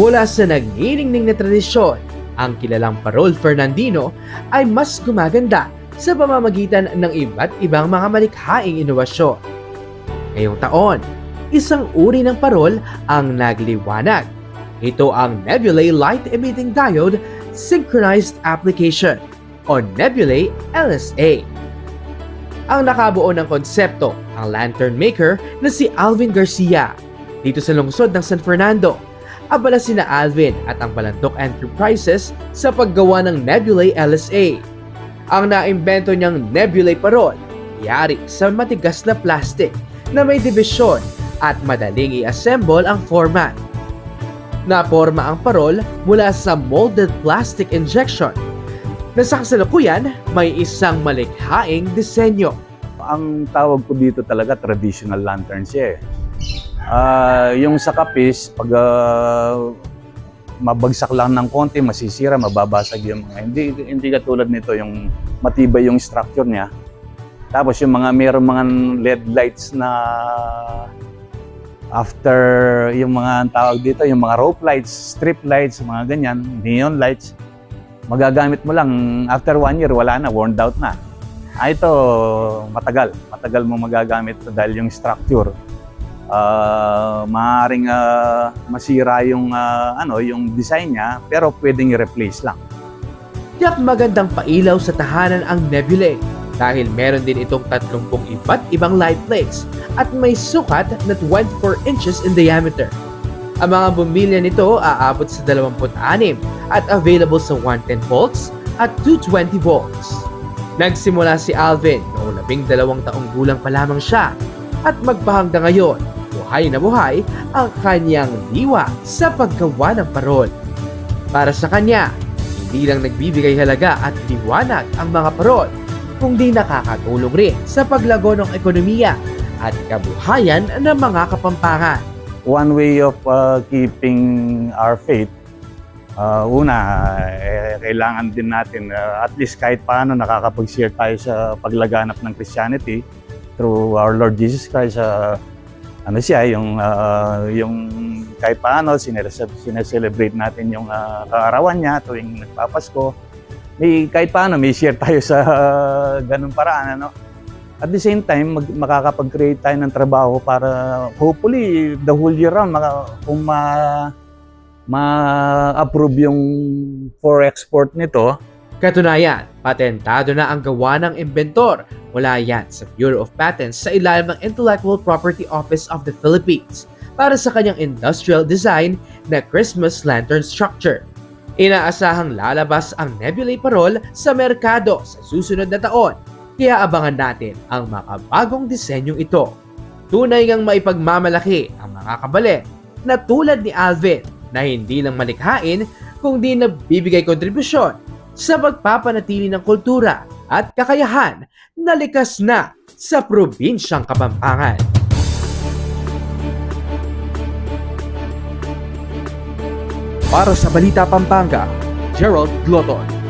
Mula sa nagniningning na tradisyon, ang kilalang Parol Fernandino ay mas gumaganda sa pamamagitan ng iba't ibang mga malikhaing inobasyon. Ngayong taon, isang uri ng parol ang nagliwanag. Ito ang Nebulae Light Emitting Diode Synchronized Application o Nebulae LSA. Ang nakabuo ng konsepto ang lantern maker na si Alvin Garcia dito sa lungsod ng San Fernando. Abala sina Alvin at ang Balandok Enterprises sa paggawa ng Nebulae LSA. Ang naimbento niyang Nebulae Parol, yari sa matigas na plastic na may dibisyon at madaling i-assemble ang format. Naporma ang parol mula sa molded plastic injection na sa kasalukuyan may isang malikhaing disenyo. Ang tawag ko dito talaga traditional lantern siya eh. Ah, yung sa kapis, pag ah, mabagsak lang ng konti, masisira, mababasag yung mga. Hindi, hindi katulad nito, yung matibay yung structure niya. Tapos yung mga, mayroong mga LED lights na after yung mga tawag dito, yung mga rope lights, strip lights, mga ganyan, neon lights, magagamit mo lang after one year, wala na, worn out na. Ah, ito, matagal. Matagal mo magagamit dahil yung structure, ah maaaring ah, masira yung, ah, ano, yung design niya, pero pwedeng i-replace lang. Tiyak magandang pailaw sa tahanan ang nebulae dahil meron din itong 30 iba't ibang light plates at may sukat na 24 inches in diameter. Ang mga bumilya nito aabot sa 26 at available sa 110 volts at 220 volts. Nagsimula si Alvin noong labing dalawang taong gulang pa lamang siya at magpahanggang ngayon, buhay na buhay ang kanyang diwa sa paggawa ng parol. Para sa kanya, hindi lang nagbibigay halaga at liwanag ang mga parol, kundi nakakatulong rin sa paglago ng ekonomiya at kabuhayan ng mga kapampangan. one way of uh, keeping our faith, uh, una, eh, kailangan din natin, uh, at least kahit paano nakakapag-share tayo sa paglaganap ng Christianity through our Lord Jesus Christ. Uh, ano siya, yung, uh, yung kahit paano, sineselebrate natin yung uh, kaarawan niya tuwing nagpapasko. May, kahit paano, may share tayo sa uh, ganung paraan. Ano? At the same time, mag, makakapag-create tayo ng trabaho para hopefully the whole year round, maka, kung ma, ma-approve yung for export nito, Katunayan, patentado na ang gawa ng inventor mula yan sa Bureau of Patents sa ilalim ng Intellectual Property Office of the Philippines para sa kanyang industrial design na Christmas lantern structure. Inaasahang lalabas ang Nebulae Parol sa merkado sa susunod na taon, kaya abangan natin ang makabagong disenyong ito. Tunay ngang maipagmamalaki ang mga kabalet na tulad ni Alvin na hindi lang malikhain kundi nagbibigay kontribusyon sa pagpapanatili ng kultura at kakayahan na likas na sa probinsyang Kapampangan. Para sa Balita Pampanga, Gerald Gloton.